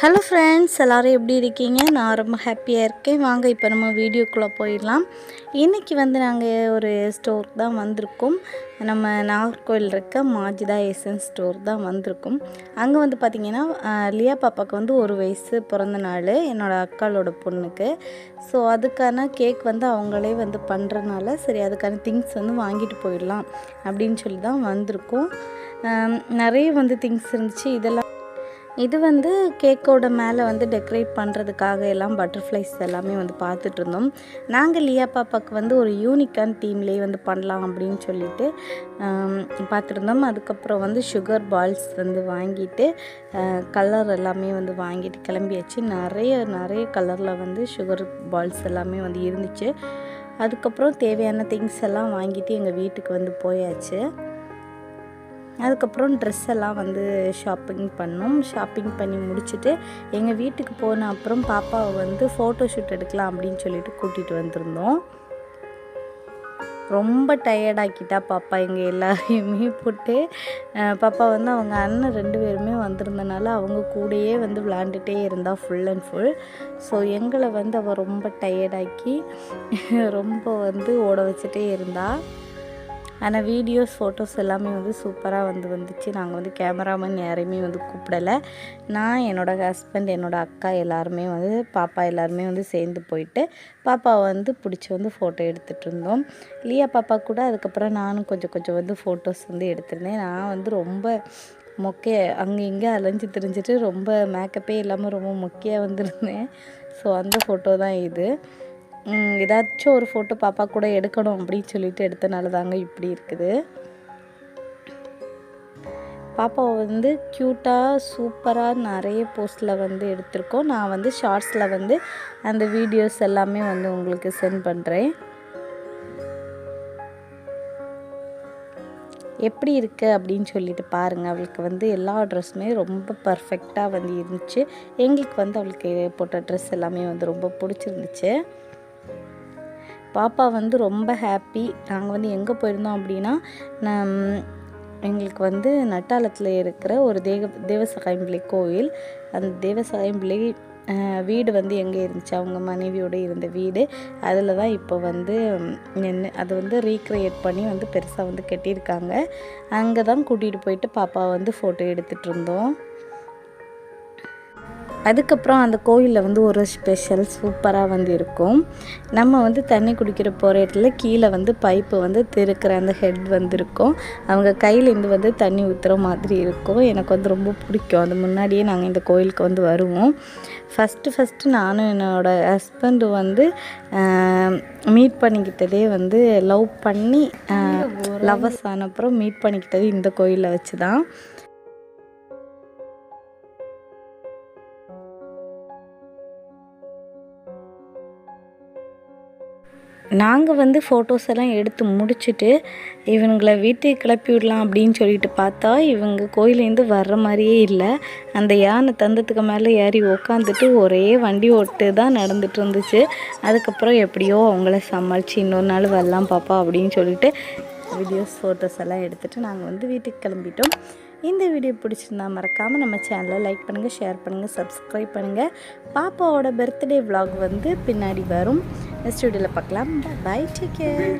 Hello friends எல்லோரும் எப்படி இருக்கீங்க? நான் ரொம்ப ஹாப்பியாக இருக்கேன். வாங்க இப்போ நம்ம வீடியோக்குள்ளே போயிடலாம். இன்றைக்கி வந்து நாங்கள் ஒரு ஸ்டோருக்கு தான் வந்திருக்கோம். நம்ம நாகர்கோவில் இருக்க மாஜிதா எசன் ஸ்டோர் தான் வந்திருக்கோம். அங்கே வந்து பார்த்திங்கன்னா லியா பாப்பாவுக்கு வந்து ஒரு வயசு பிறந்த நாள் என்னோடய அக்காளோட பொண்ணுக்கு. ஸோ அதுக்கான கேக் வந்து அவங்களே வந்து பண்ணுறனால சரி அதுக்கான திங்ஸ் வந்து வாங்கிட்டு போயிடலாம் அப்படின்னு சொல்லி தான் வந்திருக்கோம் நிறைய வந்து திங்ஸ் இருந்துச்சு. இதெல்லாம் இது வந்து கேக்கோட மேலே வந்து டெக்கரேட் பண்ணுறதுக்காக எல்லாம் பட்டர்ஃப்ளைஸ் எல்லாமே வந்து பார்த்துட்டு இருந்தோம் நாங்கள் லியா பாப்பாவுக்கு வந்து ஒரு யூனிக்கான தீம்லேயே வந்து பண்ணலாம் அப்படின்னு சொல்லிட்டு பார்த்துருந்தோம் அதுக்கப்புறம் வந்து சுகர் பால்ஸ் வந்து வாங்கிட்டு கலர் எல்லாமே வந்து வாங்கிட்டு கிளம்பியாச்சு. நிறைய நிறைய கலரில் வந்து சுகர் பால்ஸ் எல்லாமே வந்து இருந்துச்சு. அதுக்கப்புறம் தேவையான திங்ஸ் எல்லாம் வாங்கிட்டு எங்கள் வீட்டுக்கு வந்து போயாச்சு. அதுக்கப்புறம் ட்ரெஸ் எல்லாம் வந்து ஷாப்பிங் பண்ணோம். ஷாப்பிங் பண்ணி முடிச்சுட்டு எங்கள் வீட்டுக்கு போன அப்புறம் பாப்பாவை வந்து ஃபோட்டோ ஷூட் எடுக்கலாம் அப்படின்னு சொல்லிட்டு கூட்டிகிட்டு வந்திருந்தோம். ரொம்ப டயர்டாக்கிட்டா பாப்பா எங்கள் எல்லாரையுமே போட்டு. பாப்பா வந்து அவங்க அண்ணன் ரெண்டு பேருமே வந்திருந்தனால அவங்க கூடயே வந்து விளாண்டுட்டே இருந்தா ஃபுல் அண்ட் ஃபுல் ஸோ எங்களை வந்து அவள் ரொம்ப டயர்டாக்கி ரொம்ப வந்து ஓட வச்சுட்டே இருந்தா. ஆனால் வீடியோஸ் ஃபோட்டோஸ் எல்லாமே வந்து சூப்பராக வந்து வந்துச்சு. நாங்கள் வந்து கேமராமேன் யாரையுமே வந்து கூப்பிடலை. நான் என்னோடய ஹஸ்பண்ட் என்னோடய அக்கா எல்லாருமே வந்து பாப்பா எல்லாருமே வந்து சேர்ந்து போயிட்டு பாப்பாவை வந்து பிடிச்சி வந்து ஃபோட்டோ எடுத்துகிட்டு இருந்தோம். லியா பாப்பா கூட அதுக்கப்புறம் நானும் கொஞ்சம் கொஞ்சம் வந்து ஃபோட்டோஸ் வந்து எடுத்திருந்தேன். நான் வந்து ரொம்ப மொக்கைய அங்கே இங்கே அலைஞ்சு திரிஞ்சிட்டு ரொம்ப மேக்கப்பே இல்லாமல் ரொம்ப மொக்கையாக வந்திருந்தேன். ஸோ அந்த ஃபோட்டோ தான் இது. ஏதாச்சும் ஒரு ஃபோட்டோ பாப்பா கூட எடுக்கணும் அப்படின்னு சொல்லிட்டு எடுத்தனால தாங்க இப்படி இருக்குது. பாப்பாவை வந்து க்யூட்டாக சூப்பராக நிறைய போஸ்டில் வந்து எடுத்திருக்கோம். நான் வந்து ஷார்ட்ஸில் வந்து அந்த வீடியோஸ் எல்லாமே வந்து உங்களுக்கு சென்ட் பண்ணுறேன் எப்படி இருக்குது அப்படின்னு சொல்லிட்டு பாருங்கள் அவளுக்கு வந்து எல்லா ட்ரெஸ்ஸுமே ரொம்ப பர்ஃபெக்டாக வந்து இருந்துச்சு. எங்களுக்கு வந்து அவளுக்கு போட்ட ட்ரெஸ் எல்லாமே வந்து ரொம்ப பிடிச்சிருந்துச்சு. பாப்பா வந்து ரொம்ப ஹாப்பி நாங்கள் வந்து எங்கே போயிருந்தோம் அப்படின்னா எங்களுக்கு வந்து நட்டாளத்தில் இருக்கிற ஒரு தேவ தேவசகாயம்பிள்ளை கோயில் அந்த தேவசகாயம்பிள்ளை வீடு வந்து எங்கே இருந்துச்சு? அவங்க மனைவியோடு இருந்த வீடு. அதில் தான் இப்போ வந்து நின்று அதை வந்து ரீக்ரியேட் பண்ணி வந்து பெருசாக வந்து கட்டியிருக்காங்க. அங்கே தான் கூட்டிகிட்டு போயிட்டு பாப்பா வந்து ஃபோட்டோ எடுத்துகிட்டு இருந்தோம். அதுக்கப்புறம் அந்த கோயிலில் வந்து ஒரு ஸ்பெஷல் சூப்பராக வந்து இருக்கும். நம்ம வந்து தண்ணி குடிக்கிற போகிற இடத்துல கீழே வந்து பைப்பு வந்து திறக்கிற அந்த ஹெட் வந்து இருக்கும். அவங்க கையிலேருந்து வந்து தண்ணி ஊற்றுற மாதிரி இருக்கும். எனக்கு வந்து ரொம்ப பிடிக்கும். அது முன்னாடியே நாங்கள் இந்த கோயிலுக்கு வந்து வருவோம். ஃபஸ்ட்டு ஃபஸ்ட்டு நானும் என்னோடய ஹஸ்பண்டு வந்து மீட் பண்ணிக்கிட்டதே வந்து லவ் பண்ணி லவ்வர்ஸ் ஆன அப்புறம் மீட் பண்ணிக்கிட்டது இந்த கோயிலில் வச்சு தான் நாங்கள் வந்து ஃபோட்டோஸ் எல்லாம் எடுத்து முடிச்சுட்டு இவனுங்களை வீட்டுக்கு கிளப்பி விடலாம் அப்படின்னு சொல்லிட்டு பார்த்தா இவங்க கோயிலேருந்து வர்ற மாதிரியே இல்லை. அந்த யானை தந்தத்துக்கு மேலே ஏறி உக்காந்துட்டு ஒரே வண்டி ஓட்டு தான் நடந்துட்டு இருந்துச்சு. அதுக்கப்புறம் எப்படியோ அவங்கள சமாளித்து இன்னொரு நாள் வரலாம் பாப்பா அப்படின்னு சொல்லிட்டு வீடியோஸ் ஃபோட்டோஸ் எல்லாம் எடுத்துகிட்டு நாங்கள் வந்து வீட்டுக்கு கிளம்பிட்டோம். இந்த வீடியோ பிடிச்சிருந்தா மறக்காமல் நம்ம சேனலை லைக் பண்ணுங்கள் ஷேர் பண்ணுங்கள் சப்ஸ்கிரைப் பண்ணுங்கள் பாப்பாவோட பர்த்டே விலாக் வந்து பின்னாடி வரும். நெக்ஸ்ட் வீடியோவில் பார்க்கலாம். Bye take care